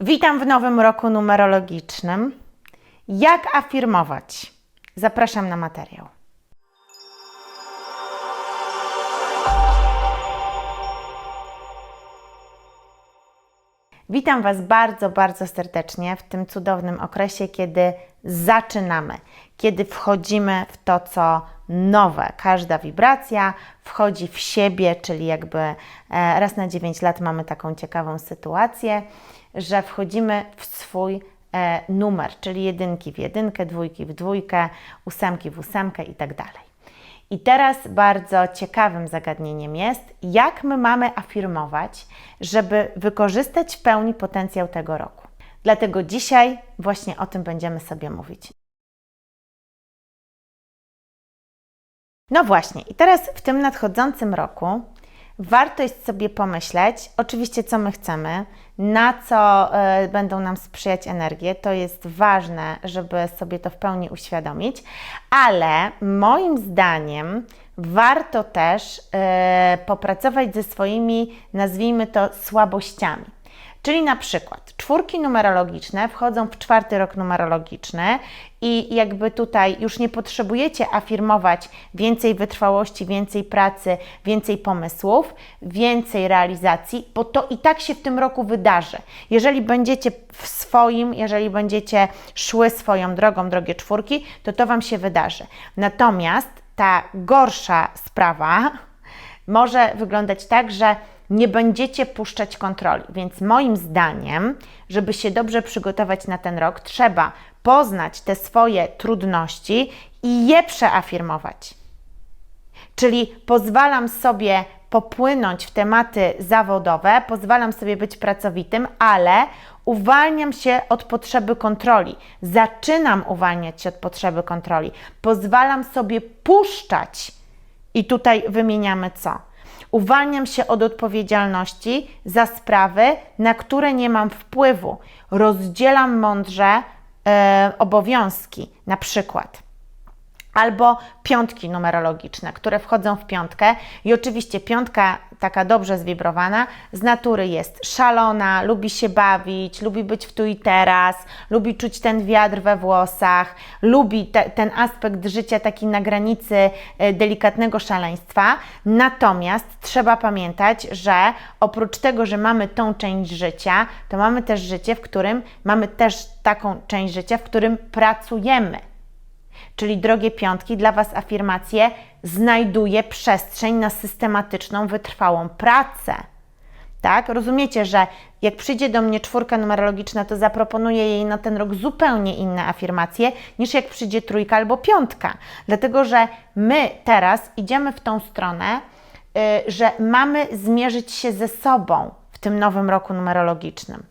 Witam w nowym roku numerologicznym. Jak afirmować? Zapraszam na materiał. Witam Was bardzo, bardzo serdecznie w tym cudownym okresie, kiedy zaczynamy, kiedy wchodzimy w to, co nowe. Każda wibracja wchodzi w siebie, czyli jakby e, raz na 9 lat mamy taką ciekawą sytuację, że wchodzimy w swój e, numer, czyli jedynki w jedynkę, dwójki w dwójkę, ósemki w ósemkę i tak dalej. I teraz bardzo ciekawym zagadnieniem jest, jak my mamy afirmować, żeby wykorzystać w pełni potencjał tego roku. Dlatego dzisiaj właśnie o tym będziemy sobie mówić. No właśnie, i teraz w tym nadchodzącym roku warto jest sobie pomyśleć, oczywiście, co my chcemy, na co y, będą nam sprzyjać energie. To jest ważne, żeby sobie to w pełni uświadomić, ale moim zdaniem warto też y, popracować ze swoimi, nazwijmy to, słabościami. Czyli na przykład czwórki numerologiczne wchodzą w czwarty rok numerologiczny i jakby tutaj już nie potrzebujecie afirmować więcej wytrwałości, więcej pracy, więcej pomysłów, więcej realizacji, bo to i tak się w tym roku wydarzy. Jeżeli będziecie w swoim, jeżeli będziecie szły swoją drogą, drogie czwórki, to to Wam się wydarzy. Natomiast ta gorsza sprawa może wyglądać tak, że nie będziecie puszczać kontroli. Więc moim zdaniem, żeby się dobrze przygotować na ten rok, trzeba poznać te swoje trudności i je przeafirmować. Czyli pozwalam sobie popłynąć w tematy zawodowe, pozwalam sobie być pracowitym, ale uwalniam się od potrzeby kontroli. Zaczynam uwalniać się od potrzeby kontroli. Pozwalam sobie puszczać. I tutaj wymieniamy co? Uwalniam się od odpowiedzialności za sprawy, na które nie mam wpływu. Rozdzielam mądrze e, obowiązki, na przykład albo piątki numerologiczne, które wchodzą w piątkę. I oczywiście piątka, taka dobrze zwibrowana, z natury jest szalona, lubi się bawić, lubi być w tu i teraz, lubi czuć ten wiatr we włosach, lubi te, ten aspekt życia taki na granicy e, delikatnego szaleństwa. Natomiast trzeba pamiętać, że oprócz tego, że mamy tą część życia, to mamy też życie, w którym mamy też taką część życia, w którym pracujemy. Czyli drogie piątki, dla Was afirmacje znajduje przestrzeń na systematyczną, wytrwałą pracę. Tak? Rozumiecie, że jak przyjdzie do mnie czwórka numerologiczna, to zaproponuję jej na ten rok zupełnie inne afirmacje niż jak przyjdzie trójka albo piątka. Dlatego, że my teraz idziemy w tą stronę, yy, że mamy zmierzyć się ze sobą w tym nowym roku numerologicznym.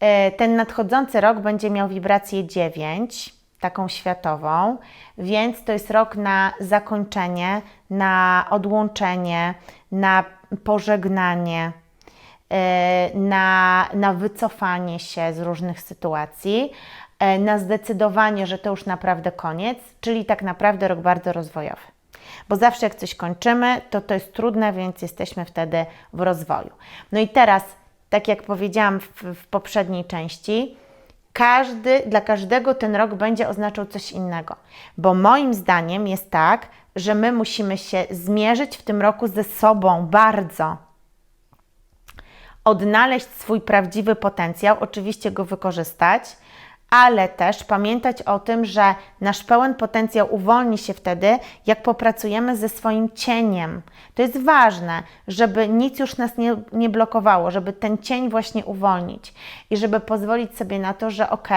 E, ten nadchodzący rok będzie miał wibrację 9, taką światową, więc to jest rok na zakończenie, na odłączenie, na pożegnanie, e, na, na wycofanie się z różnych sytuacji, e, na zdecydowanie, że to już naprawdę koniec, czyli tak naprawdę rok bardzo rozwojowy. Bo zawsze jak coś kończymy, to to jest trudne, więc jesteśmy wtedy w rozwoju. No i teraz tak jak powiedziałam w, w poprzedniej części, każdy, dla każdego ten rok będzie oznaczał coś innego. Bo moim zdaniem jest tak, że my musimy się zmierzyć w tym roku ze sobą bardzo. Odnaleźć swój prawdziwy potencjał, oczywiście go wykorzystać, ale też pamiętać o tym, że nasz pełen potencjał uwolni się wtedy, jak popracujemy ze swoim cieniem. To jest ważne, żeby nic już nas nie, nie blokowało, żeby ten cień właśnie uwolnić i żeby pozwolić sobie na to, że ok,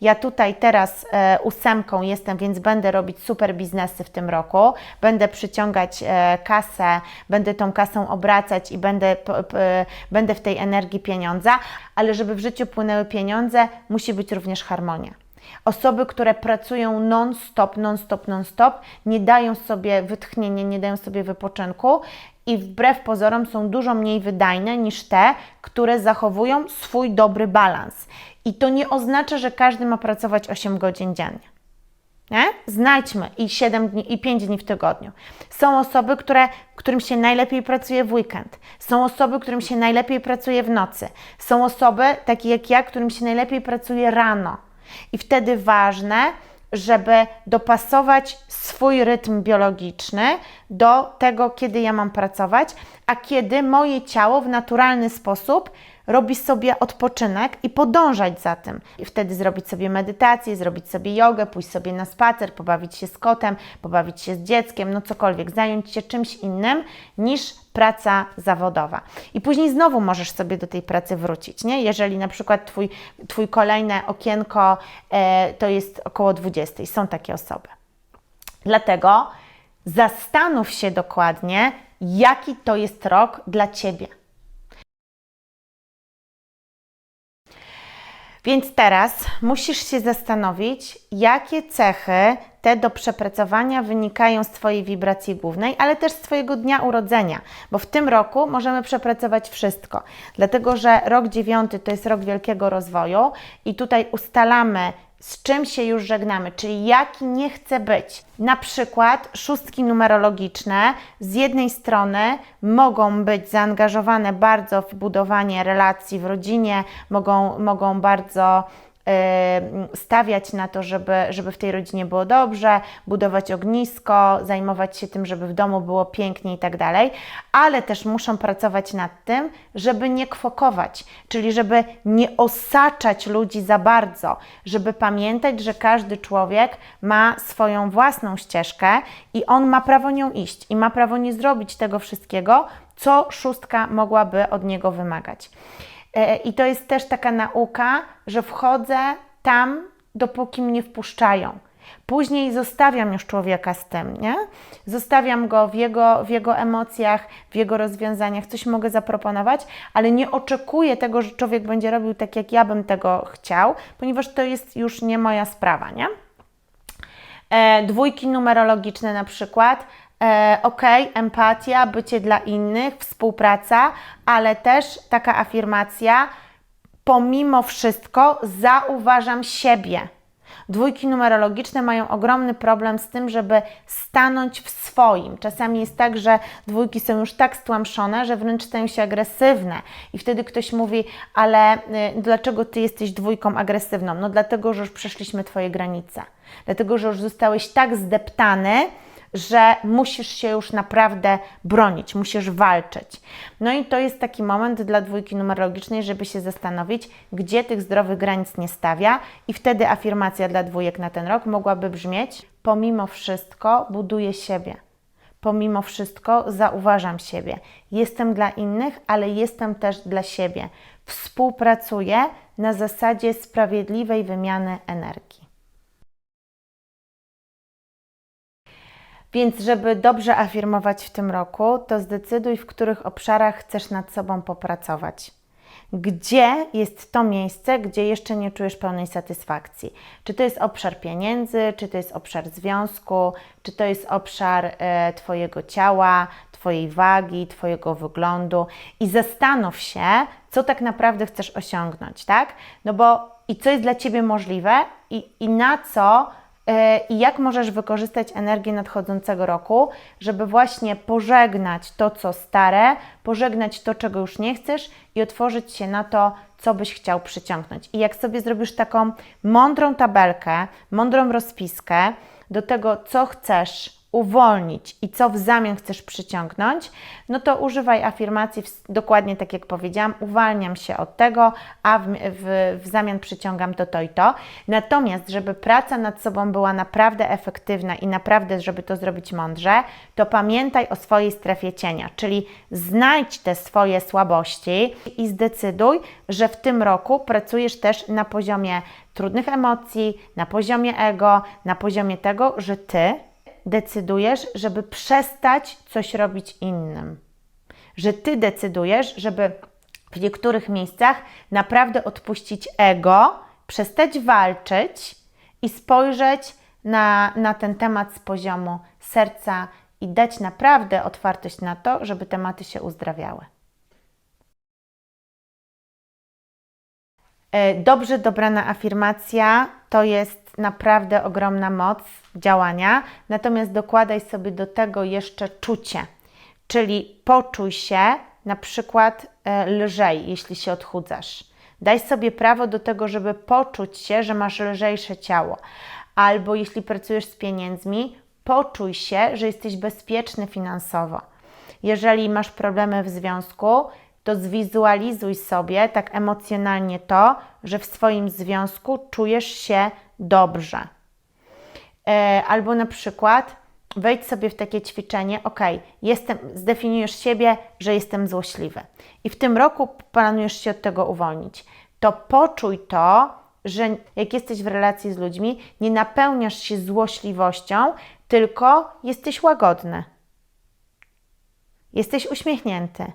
ja tutaj teraz e, ósemką jestem, więc będę robić super biznesy w tym roku, będę przyciągać e, kasę, będę tą kasą obracać i będę, p, p, będę w tej energii pieniądza, ale żeby w życiu płynęły pieniądze, musi być również harmonia. Osoby, które pracują non-stop, non-stop, non-stop, nie dają sobie wytchnienia, nie dają sobie wypoczynku i wbrew pozorom są dużo mniej wydajne niż te, które zachowują swój dobry balans. I to nie oznacza, że każdy ma pracować 8 godzin dziennie. Nie? Znajdźmy i 7 dni, i 5 dni w tygodniu. Są osoby, które, którym się najlepiej pracuje w weekend. Są osoby, którym się najlepiej pracuje w nocy. Są osoby, takie jak ja, którym się najlepiej pracuje rano. I wtedy ważne, żeby dopasować swój rytm biologiczny do tego, kiedy ja mam pracować, a kiedy moje ciało w naturalny sposób robi sobie odpoczynek i podążać za tym. I wtedy zrobić sobie medytację, zrobić sobie jogę, pójść sobie na spacer, pobawić się z kotem, pobawić się z dzieckiem, no cokolwiek, zająć się czymś innym niż praca zawodowa. I później znowu możesz sobie do tej pracy wrócić, nie? Jeżeli na przykład twój, twój kolejne okienko e, to jest około 20, są takie osoby. Dlatego zastanów się dokładnie, jaki to jest rok dla Ciebie. Więc teraz musisz się zastanowić, jakie cechy te do przepracowania wynikają z Twojej wibracji głównej, ale też z Twojego dnia urodzenia, bo w tym roku możemy przepracować wszystko, dlatego że rok dziewiąty to jest rok wielkiego rozwoju i tutaj ustalamy, z czym się już żegnamy, czyli jaki nie chce być. Na przykład szóstki numerologiczne z jednej strony mogą być zaangażowane bardzo w budowanie relacji w rodzinie, mogą, mogą bardzo stawiać na to, żeby, żeby w tej rodzinie było dobrze, budować ognisko, zajmować się tym, żeby w domu było pięknie i tak dalej, ale też muszą pracować nad tym, żeby nie kwokować, czyli żeby nie osaczać ludzi za bardzo, żeby pamiętać, że każdy człowiek ma swoją własną ścieżkę i on ma prawo nią iść i ma prawo nie zrobić tego wszystkiego, co szóstka mogłaby od niego wymagać. E, I to jest też taka nauka, że wchodzę tam, dopóki mnie wpuszczają. Później zostawiam już człowieka z tym, nie? Zostawiam go w jego, w jego emocjach, w jego rozwiązaniach, coś mogę zaproponować, ale nie oczekuję tego, że człowiek będzie robił tak, jak ja bym tego chciał, ponieważ to jest już nie moja sprawa, nie? E, dwójki numerologiczne na przykład e, ok, empatia, bycie dla innych, współpraca, ale też taka afirmacja, pomimo wszystko zauważam siebie. Dwójki numerologiczne mają ogromny problem z tym, żeby stanąć w swoim. Czasami jest tak, że dwójki są już tak stłamszone, że wręcz stają się agresywne. I wtedy ktoś mówi, ale y, dlaczego ty jesteś dwójką agresywną? No dlatego, że już przeszliśmy twoje granice. Dlatego, że już zostałeś tak zdeptany, że musisz się już naprawdę bronić, musisz walczyć. No i to jest taki moment dla dwójki numerologicznej, żeby się zastanowić, gdzie tych zdrowych granic nie stawia, i wtedy afirmacja dla dwójek na ten rok mogłaby brzmieć: Pomimo wszystko buduję siebie. Pomimo wszystko zauważam siebie. Jestem dla innych, ale jestem też dla siebie. Współpracuję na zasadzie sprawiedliwej wymiany energii. Więc, żeby dobrze afirmować w tym roku, to zdecyduj, w których obszarach chcesz nad sobą popracować. Gdzie jest to miejsce, gdzie jeszcze nie czujesz pełnej satysfakcji? Czy to jest obszar pieniędzy, czy to jest obszar związku, czy to jest obszar e, Twojego ciała, Twojej wagi, Twojego wyglądu i zastanów się, co tak naprawdę chcesz osiągnąć, tak? No bo i co jest dla Ciebie możliwe i, i na co i jak możesz wykorzystać energię nadchodzącego roku, żeby właśnie pożegnać to, co stare, pożegnać to, czego już nie chcesz i otworzyć się na to, co byś chciał przyciągnąć. I jak sobie zrobisz taką mądrą tabelkę, mądrą rozpiskę do tego, co chcesz uwolnić i co w zamian chcesz przyciągnąć, no to używaj afirmacji w, dokładnie tak jak powiedziałam, uwalniam się od tego, a w, w, w zamian przyciągam to, to i to. Natomiast, żeby praca nad sobą była naprawdę efektywna i naprawdę, żeby to zrobić mądrze, to pamiętaj o swojej strefie cienia, czyli znajdź te swoje słabości i zdecyduj, że w tym roku pracujesz też na poziomie trudnych emocji, na poziomie ego, na poziomie tego, że ty decydujesz, żeby przestać coś robić innym. Że ty decydujesz, żeby w niektórych miejscach naprawdę odpuścić ego, przestać walczyć i spojrzeć na, na ten temat z poziomu serca i dać naprawdę otwartość na to, żeby tematy się uzdrawiały. E, dobrze dobrana afirmacja to jest naprawdę ogromna moc działania, natomiast dokładaj sobie do tego jeszcze czucie, czyli poczuj się na przykład e, lżej, jeśli się odchudzasz. Daj sobie prawo do tego, żeby poczuć się, że masz lżejsze ciało. Albo jeśli pracujesz z pieniędzmi, poczuj się, że jesteś bezpieczny finansowo. Jeżeli masz problemy w związku, to zwizualizuj sobie tak emocjonalnie to, że w swoim związku czujesz się dobrze. E, albo na przykład wejdź sobie w takie ćwiczenie, ok, jestem, zdefiniujesz siebie, że jestem złośliwy i w tym roku planujesz się od tego uwolnić. To poczuj to, że jak jesteś w relacji z ludźmi, nie napełniasz się złośliwością, tylko jesteś łagodny. Jesteś uśmiechnięty.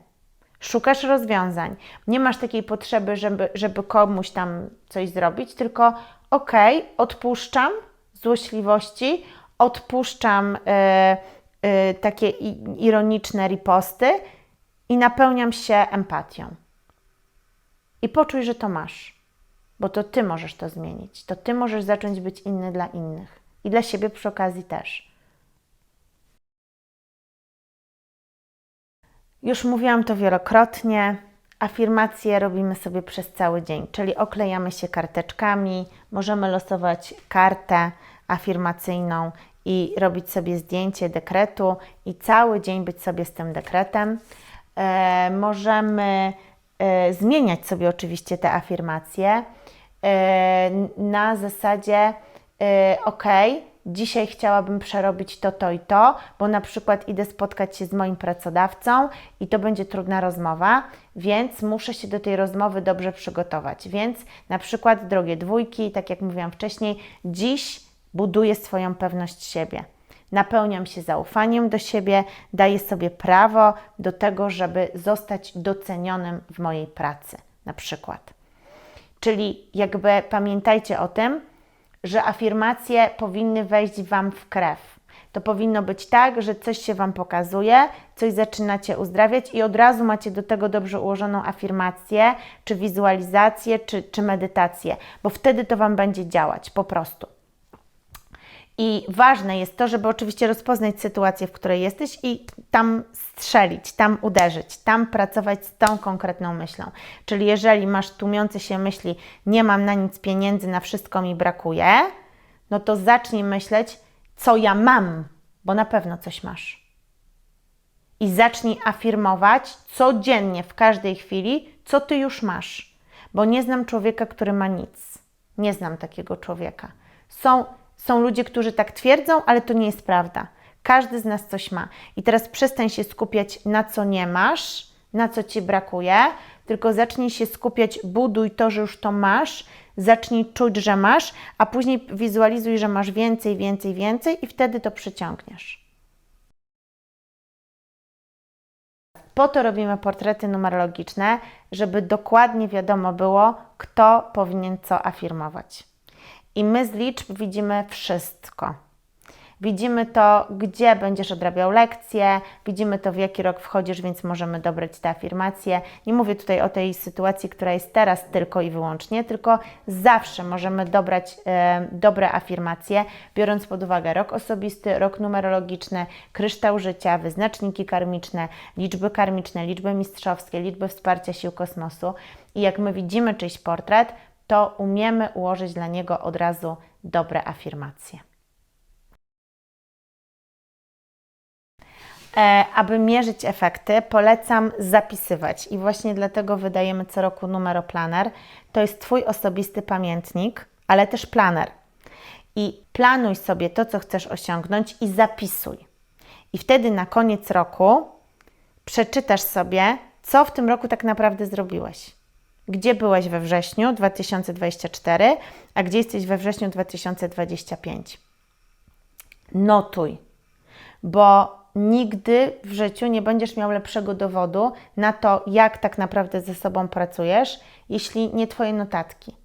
Szukasz rozwiązań. Nie masz takiej potrzeby, żeby, żeby komuś tam coś zrobić, tylko okay, odpuszczam złośliwości, odpuszczam y, y, takie ironiczne riposty i napełniam się empatią. I poczuj, że to masz, bo to ty możesz to zmienić. To ty możesz zacząć być inny dla innych i dla siebie przy okazji też. Już mówiłam to wielokrotnie. Afirmacje robimy sobie przez cały dzień, czyli oklejamy się karteczkami, możemy losować kartę afirmacyjną i robić sobie zdjęcie dekretu i cały dzień być sobie z tym dekretem. E, możemy e, zmieniać sobie oczywiście te afirmacje e, na zasadzie e, ok, dzisiaj chciałabym przerobić to, to i to, bo na przykład idę spotkać się z moim pracodawcą i to będzie trudna rozmowa, więc muszę się do tej rozmowy dobrze przygotować. Więc na przykład drogie dwójki, tak jak mówiłam wcześniej, dziś buduję swoją pewność siebie. Napełniam się zaufaniem do siebie, daję sobie prawo do tego, żeby zostać docenionym w mojej pracy, na przykład. Czyli jakby pamiętajcie o tym, że afirmacje powinny wejść Wam w krew. To powinno być tak, że coś się Wam pokazuje, coś zaczynacie uzdrawiać i od razu macie do tego dobrze ułożoną afirmację, czy wizualizację, czy, czy medytację, bo wtedy to Wam będzie działać po prostu. I ważne jest to, żeby oczywiście rozpoznać sytuację, w której jesteś i tam strzelić, tam uderzyć, tam pracować z tą konkretną myślą. Czyli jeżeli masz tłumiące się myśli, nie mam na nic pieniędzy, na wszystko mi brakuje, no to zacznij myśleć, co ja mam, bo na pewno coś masz. I zacznij afirmować codziennie, w każdej chwili, co ty już masz. Bo nie znam człowieka, który ma nic. Nie znam takiego człowieka. Są są ludzie, którzy tak twierdzą, ale to nie jest prawda. Każdy z nas coś ma. I teraz przestań się skupiać na co nie masz, na co ci brakuje, tylko zacznij się skupiać, buduj to, że już to masz, zacznij czuć, że masz, a później wizualizuj, że masz więcej, więcej, więcej i wtedy to przyciągniesz. Po to robimy portrety numerologiczne, żeby dokładnie wiadomo było, kto powinien co afirmować. I my z liczb widzimy wszystko. Widzimy to, gdzie będziesz odrabiał lekcje, widzimy to, w jaki rok wchodzisz, więc możemy dobrać te afirmacje. Nie mówię tutaj o tej sytuacji, która jest teraz tylko i wyłącznie, tylko zawsze możemy dobrać e, dobre afirmacje, biorąc pod uwagę rok osobisty, rok numerologiczny, kryształ życia, wyznaczniki karmiczne, liczby karmiczne, liczby mistrzowskie, liczby wsparcia sił kosmosu. I jak my widzimy czyjś portret, to umiemy ułożyć dla niego od razu dobre afirmacje. E, aby mierzyć efekty, polecam zapisywać i właśnie dlatego wydajemy co roku numeroplaner. To jest Twój osobisty pamiętnik, ale też planer. I planuj sobie to, co chcesz osiągnąć i zapisuj. I wtedy na koniec roku przeczytasz sobie, co w tym roku tak naprawdę zrobiłeś gdzie byłeś we wrześniu 2024, a gdzie jesteś we wrześniu 2025. Notuj, bo nigdy w życiu nie będziesz miał lepszego dowodu na to, jak tak naprawdę ze sobą pracujesz, jeśli nie Twoje notatki.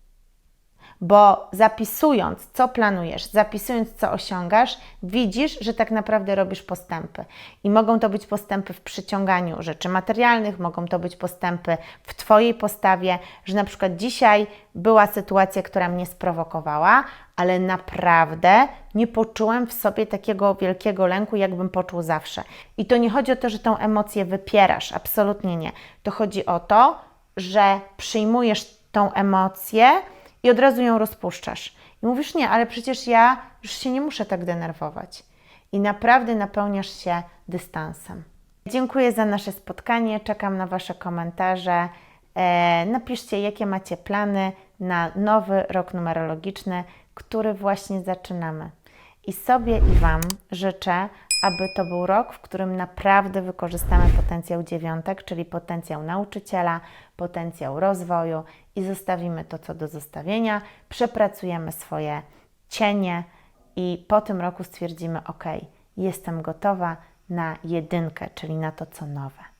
Bo zapisując, co planujesz, zapisując, co osiągasz, widzisz, że tak naprawdę robisz postępy. I mogą to być postępy w przyciąganiu rzeczy materialnych, mogą to być postępy w Twojej postawie, że na przykład dzisiaj była sytuacja, która mnie sprowokowała, ale naprawdę nie poczułem w sobie takiego wielkiego lęku, jakbym poczuł zawsze. I to nie chodzi o to, że tą emocję wypierasz, absolutnie nie. To chodzi o to, że przyjmujesz tą emocję i od razu ją rozpuszczasz. I mówisz, nie, ale przecież ja już się nie muszę tak denerwować. I naprawdę napełniasz się dystansem. Dziękuję za nasze spotkanie, czekam na Wasze komentarze. E, napiszcie, jakie macie plany na nowy rok numerologiczny, który właśnie zaczynamy. I sobie i Wam życzę, aby to był rok, w którym naprawdę wykorzystamy potencjał dziewiątek, czyli potencjał nauczyciela, potencjał rozwoju i zostawimy to, co do zostawienia, przepracujemy swoje cienie i po tym roku stwierdzimy: OK, jestem gotowa na jedynkę, czyli na to, co nowe.